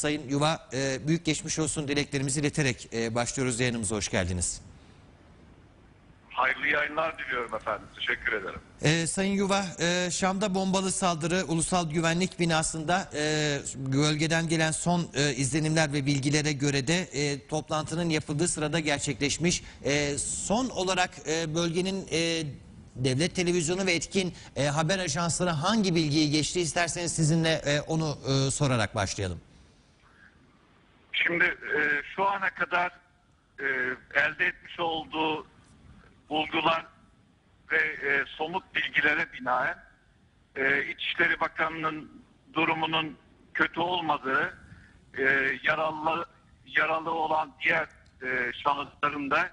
Sayın Yuva e, büyük geçmiş olsun dileklerimizi ileterek e, başlıyoruz yayınımıza hoş geldiniz. Hayırlı yayınlar diliyorum efendim. Teşekkür ederim. E, Sayın Yuva e, Şam'da bombalı saldırı ulusal güvenlik binasında e, bölgeden gelen son e, izlenimler ve bilgilere göre de e, toplantının yapıldığı sırada gerçekleşmiş. E, son olarak e, bölgenin e, devlet televizyonu ve etkin e, haber ajansları hangi bilgiyi geçti isterseniz sizinle e, onu e, sorarak başlayalım. Şimdi e, şu ana kadar e, elde etmiş olduğu bulgular ve e, somut bilgilere binaen e, İçişleri Bakanı'nın durumunun kötü olmadığı, e, yaralı yaralı olan diğer e, şahısların da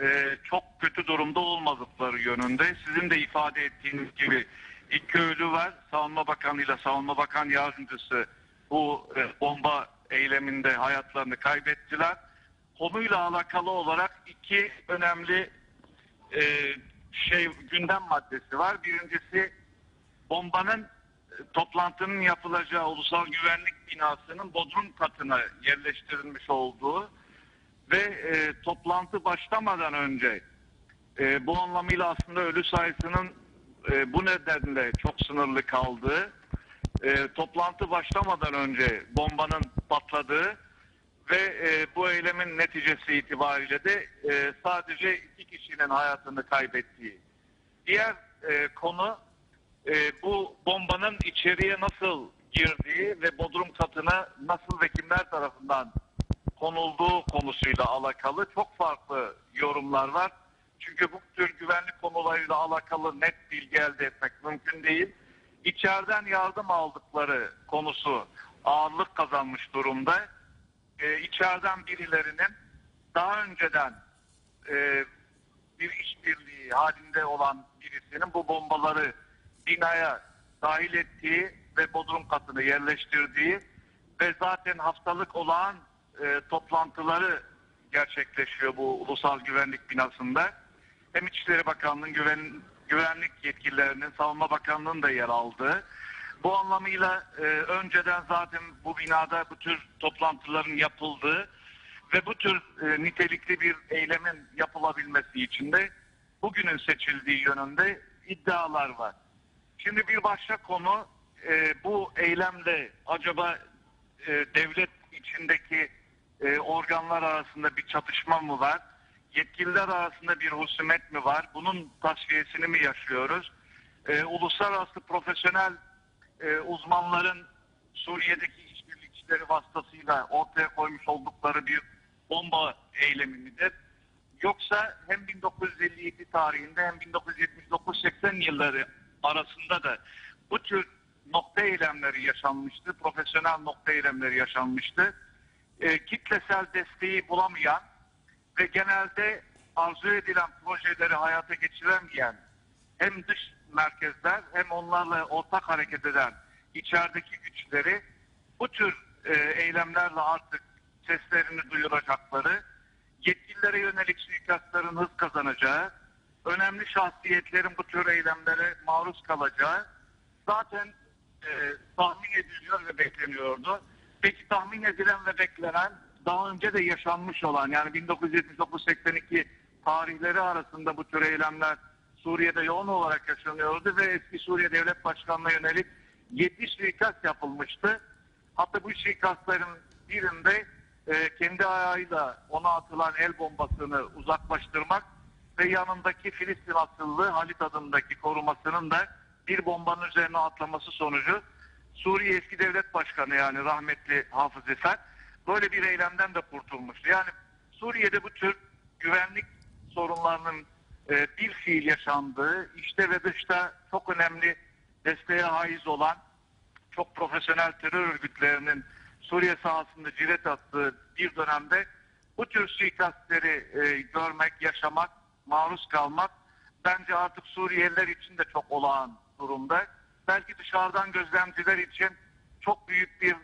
e, çok kötü durumda olmadıkları yönünde. Sizin de ifade ettiğiniz gibi iki ölü var. Savunma Bakanı ile Savunma Bakan Yardımcısı bu e, bomba eyleminde hayatlarını kaybettiler. Konuyla alakalı olarak iki önemli e, şey gündem maddesi var. Birincisi bombanın e, toplantının yapılacağı ulusal güvenlik binasının bodrum katına yerleştirilmiş olduğu ve e, toplantı başlamadan önce e, bu anlamıyla aslında ölü sayısının e, bu nedenle çok sınırlı kaldığı, e, toplantı başlamadan önce bombanın patladığı ve e, bu eylemin neticesi itibariyle de e, sadece iki kişinin hayatını kaybettiği. Diğer e, konu e, bu bombanın içeriye nasıl girdiği ve bodrum katına nasıl ve kimler tarafından konulduğu konusuyla alakalı çok farklı yorumlar var. Çünkü bu tür güvenlik konularıyla alakalı net bilgi elde etmek mümkün değil. İçeriden yardım aldıkları konusu ağırlık kazanmış durumda. Ee, içeriden birilerinin daha önceden e, bir işbirliği halinde olan birisinin bu bombaları binaya dahil ettiği ve bodrum katını yerleştirdiği ve zaten haftalık olan e, toplantıları gerçekleşiyor bu ulusal güvenlik binasında. Hem İçişleri Bakanlığı'nın güven, güvenlik yetkililerinin, Savunma Bakanlığı'nın da yer aldığı. Bu anlamıyla e, önceden zaten bu binada bu tür toplantıların yapıldığı ve bu tür e, nitelikli bir eylemin yapılabilmesi için de bugünün seçildiği yönünde iddialar var. Şimdi bir başka konu e, bu eylemde acaba e, devlet içindeki e, organlar arasında bir çatışma mı var? Yetkililer arasında bir husumet mi var? Bunun tasfiyesini mi yaşıyoruz? E, uluslararası profesyonel e, uzmanların Suriye'deki işbirlikçileri vasıtasıyla ortaya koymuş oldukları bir bomba eylemi midir? Yoksa hem 1957 tarihinde hem 1979-80 yılları arasında da bu tür nokta eylemleri yaşanmıştı. Profesyonel nokta eylemleri yaşanmıştı. E, kitlesel desteği bulamayan ve genelde arzu edilen projeleri hayata geçiremeyen hem dış merkezler hem onlarla ortak hareket eden içerideki güçleri bu tür e, eylemlerle artık seslerini duyuracakları, yetkililere yönelik suikastların hız kazanacağı, önemli şahsiyetlerin bu tür eylemlere maruz kalacağı zaten e, tahmin ediliyor ve bekleniyordu. Peki tahmin edilen ve beklenen daha önce de yaşanmış olan yani 1979-82 tarihleri arasında bu tür eylemler Suriye'de yoğun olarak yaşanıyordu ve eski Suriye Devlet Başkanı'na yönelik 7 suikast yapılmıştı. Hatta bu suikastların birinde e, kendi ayağıyla ona atılan el bombasını uzaklaştırmak ve yanındaki Filistin asıllı Halit adındaki korumasının da bir bombanın üzerine atlaması sonucu Suriye eski devlet başkanı yani rahmetli Hafız Esad böyle bir eylemden de kurtulmuştu. Yani Suriye'de bu tür güvenlik sorunlarının e, bir fiil yaşandığı, işte ve dışta çok önemli desteğe haiz olan çok profesyonel terör örgütlerinin Suriye sahasında ciret attığı bir dönemde bu tür suikastleri e, görmek, yaşamak, maruz kalmak bence artık Suriyeliler için de çok olağan durumda. Belki dışarıdan gözlemciler için çok büyük bir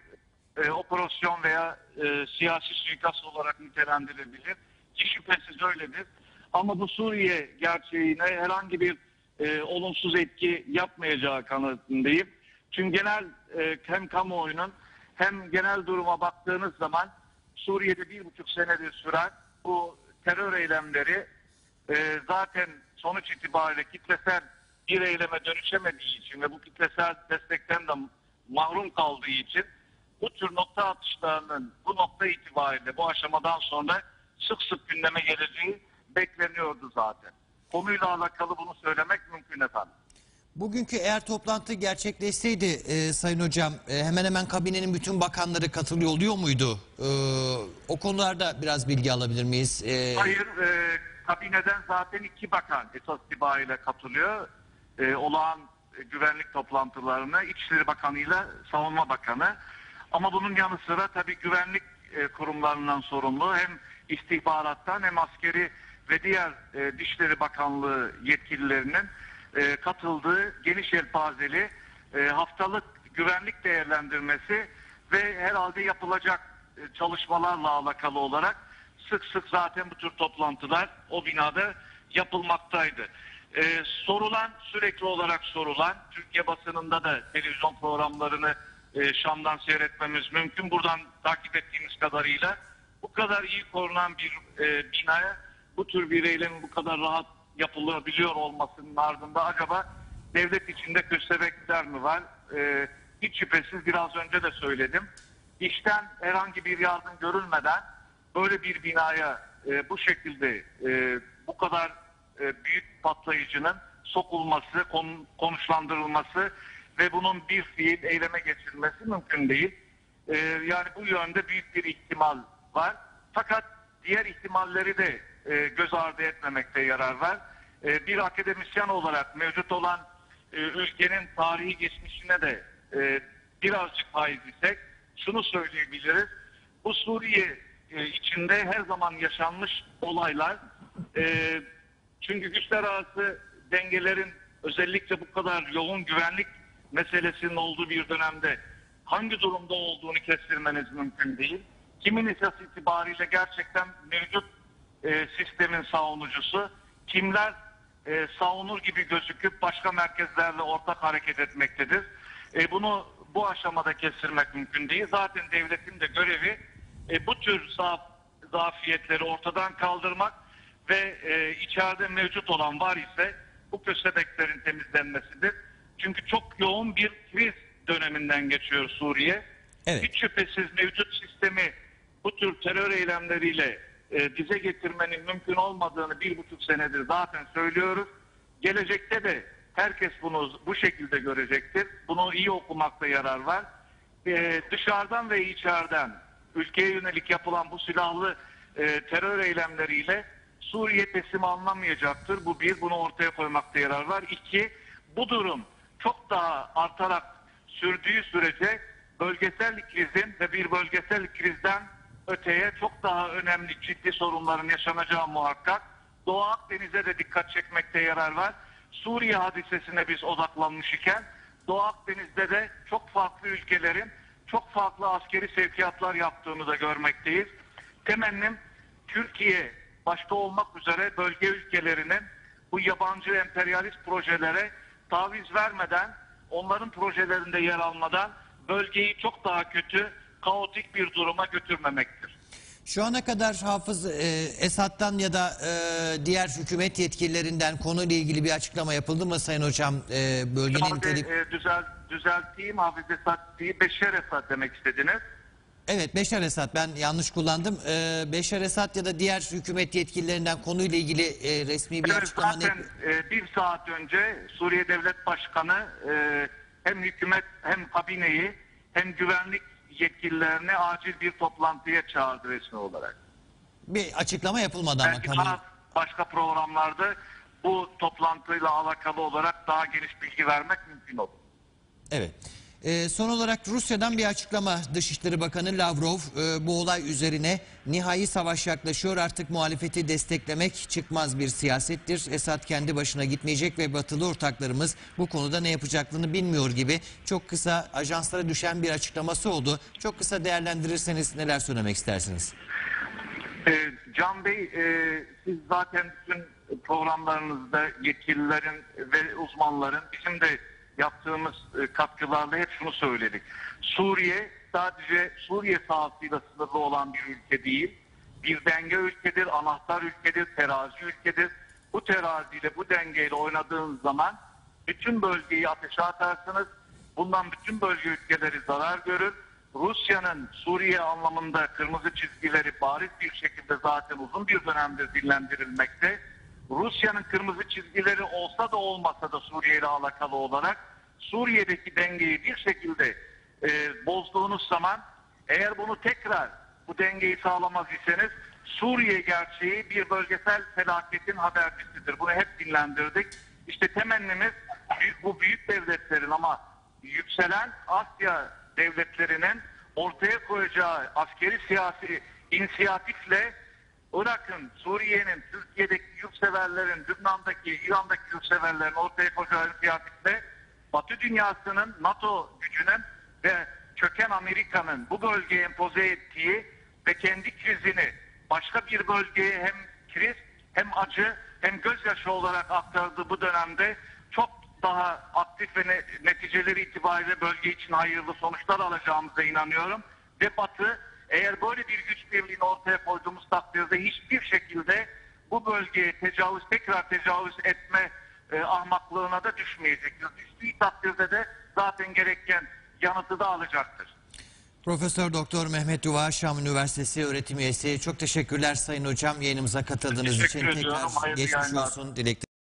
e, operasyon veya e, siyasi suikast olarak nitelendirilebilir. Ki şüphesiz öyledir. Ama bu Suriye gerçeğine herhangi bir e, olumsuz etki yapmayacağı kanıtındayım. Çünkü genel e, hem kamuoyunun hem genel duruma baktığınız zaman Suriye'de bir buçuk senedir süren bu terör eylemleri e, zaten sonuç itibariyle kitlesel bir eyleme dönüşemediği için ve bu kitlesel destekten de mahrum kaldığı için bu tür nokta atışlarının bu nokta itibariyle bu aşamadan sonra sık sık gündeme geleceği bekleniyordu zaten. Konuyla alakalı bunu söylemek mümkün efendim. Bugünkü eğer toplantı gerçekleşseydi e, Sayın Hocam e, hemen hemen kabinenin bütün bakanları katılıyor oluyor muydu? E, o konularda biraz bilgi alabilir miyiz? E, Hayır, e, kabineden zaten iki bakan esas itibariyle katılıyor. E, olağan güvenlik toplantılarına İçişleri Bakanı ile Savunma Bakanı. Ama bunun yanı sıra tabii güvenlik e, kurumlarından sorumlu hem istihbarattan hem askeri ve diğer e, Dışişleri Bakanlığı yetkililerinin e, katıldığı geniş yelpazeli e, haftalık güvenlik değerlendirmesi ve herhalde yapılacak e, çalışmalarla alakalı olarak sık sık zaten bu tür toplantılar o binada yapılmaktaydı. Ee, sorulan sürekli olarak sorulan Türkiye basınında da televizyon programlarını e, Şam'dan seyretmemiz mümkün. Buradan takip ettiğimiz kadarıyla bu kadar iyi korunan bir e, binaya bu tür bir eylemin bu kadar rahat yapılabiliyor olmasının ardında acaba devlet içinde köstebekler mi var? E, hiç şüphesiz biraz önce de söyledim. İşten herhangi bir yardım görülmeden böyle bir binaya e, bu şekilde e, bu kadar e, büyük patlayıcının sokulması, kon, konuşlandırılması ve bunun bir fiil eyleme geçirilmesi mümkün değil. E, yani bu yönde büyük bir ihtimal var. Fakat diğer ihtimalleri de e, göz ardı etmemekte yarar var. E, bir akademisyen olarak mevcut olan e, ülkenin tarihi geçmişine de e, birazcık haiz isek şunu söyleyebiliriz. Bu Suriye e, içinde her zaman yaşanmış olaylar e, çünkü güçler arası dengelerin özellikle bu kadar yoğun güvenlik meselesinin olduğu bir dönemde hangi durumda olduğunu kestirmeniz mümkün değil. Kimin esas itibariyle gerçekten mevcut e, sistemin savunucusu, kimler e, savunur gibi gözüküp başka merkezlerle ortak hareket etmektedir. E, bunu bu aşamada kestirmek mümkün değil. Zaten devletin de görevi e, bu tür zaaf, zafiyetleri ortadan kaldırmak ve e, içeride mevcut olan var ise bu köstebeklerin temizlenmesidir. Çünkü çok yoğun bir kriz döneminden geçiyor Suriye. Evet. Hiç şüphesiz mevcut sistemi bu tür terör eylemleriyle e, dize getirmenin mümkün olmadığını bir buçuk senedir zaten söylüyoruz. Gelecekte de herkes bunu bu şekilde görecektir. Bunu iyi okumakta yarar var. E, dışarıdan ve içeriden ülkeye yönelik yapılan bu silahlı e, terör eylemleriyle Suriye teslim alınamayacaktır. Bu bir, bunu ortaya koymakta yarar var. İki, bu durum çok daha artarak sürdüğü sürece bölgesel krizin ve bir bölgesel krizden öteye çok daha önemli ciddi sorunların yaşanacağı muhakkak. Doğu Akdeniz'e de dikkat çekmekte yarar var. Suriye hadisesine biz odaklanmış iken Doğu Akdeniz'de de çok farklı ülkelerin çok farklı askeri sevkiyatlar yaptığını da görmekteyiz. Temennim Türkiye başta olmak üzere bölge ülkelerinin bu yabancı emperyalist projelere taviz vermeden, onların projelerinde yer almadan bölgeyi çok daha kötü, kaotik bir duruma götürmemektir. Şu ana kadar Hafız e, Esad'dan ya da e, diğer hükümet yetkililerinden konuyla ilgili bir açıklama yapıldı mı Sayın Hocam? E, bölgenin Sadece tedip... e, düzel, düzelteyim, Hafiz Esad değil, Beşer Esad demek istediniz. Evet Beşar Esad ben yanlış kullandım. E, Beşar Esad ya da diğer hükümet yetkililerinden konuyla ilgili e, resmi bir Evet, açıklama zaten e, bir saat önce Suriye Devlet Başkanı e, hem hükümet hem kabineyi hem güvenlik yetkililerini acil bir toplantıya çağırdı resmi olarak. Bir açıklama yapılmadı ama Belki daha başka programlarda bu toplantıyla alakalı olarak daha geniş bilgi vermek mümkün olur. Evet. Ee, son olarak Rusya'dan bir açıklama Dışişleri Bakanı Lavrov e, bu olay üzerine nihai savaş yaklaşıyor artık muhalefeti desteklemek çıkmaz bir siyasettir. Esad kendi başına gitmeyecek ve batılı ortaklarımız bu konuda ne yapacaklarını bilmiyor gibi çok kısa ajanslara düşen bir açıklaması oldu. Çok kısa değerlendirirseniz neler söylemek istersiniz? Ee, Can Bey e, siz zaten bütün programlarınızda yetkililerin ve uzmanların bizim de yaptığımız e, katkılarla hep şunu söyledik. Suriye sadece Suriye sahasıyla sınırlı olan bir ülke değil. Bir denge ülkedir, anahtar ülkedir, terazi ülkedir. Bu teraziyle, bu dengeyle oynadığınız zaman bütün bölgeyi ateşe atarsınız. Bundan bütün bölge ülkeleri zarar görür. Rusya'nın Suriye anlamında kırmızı çizgileri bariz bir şekilde zaten uzun bir dönemdir dillendirilmekte. Rusya'nın kırmızı çizgileri olsa da olmasa da Suriye ile alakalı olarak Suriye'deki dengeyi bir şekilde e, bozduğunuz zaman eğer bunu tekrar bu dengeyi sağlamaz iseniz Suriye gerçeği bir bölgesel felaketin habercisidir. Bunu hep dinlendirdik. İşte temennimiz bu büyük devletlerin ama yükselen Asya devletlerinin ortaya koyacağı askeri siyasi inisiyatifle Irak'ın, Suriye'nin, Türkiye'deki yurtseverlerin, Lübnan'daki, İran'daki yurtseverlerin ortaya koyacağı inisiyatifle Batı dünyasının, NATO gücünün ve çöken Amerika'nın bu bölgeye empoze ettiği ve kendi krizini başka bir bölgeye hem kriz hem acı hem gözyaşı olarak aktardığı bu dönemde çok daha aktif ve ne- neticeleri itibariyle bölge için hayırlı sonuçlar alacağımıza inanıyorum. Ve Batı eğer böyle bir güç birliğini ortaya koyduğumuz takdirde hiçbir şekilde bu bölgeye tecavüz, tekrar tecavüz etme e, ahmaklığına da düşmeyecektir. Düştüğü takdirde de zaten gereken yanıtı da alacaktır. Profesör Doktor Mehmet Duvar Şam Üniversitesi öğretim üyesi. Çok teşekkürler Sayın Hocam yayınımıza katıldığınız Teşekkür için. ediyorum. Tekrar Hayırlı geçmiş yayınlar. olsun dilekler.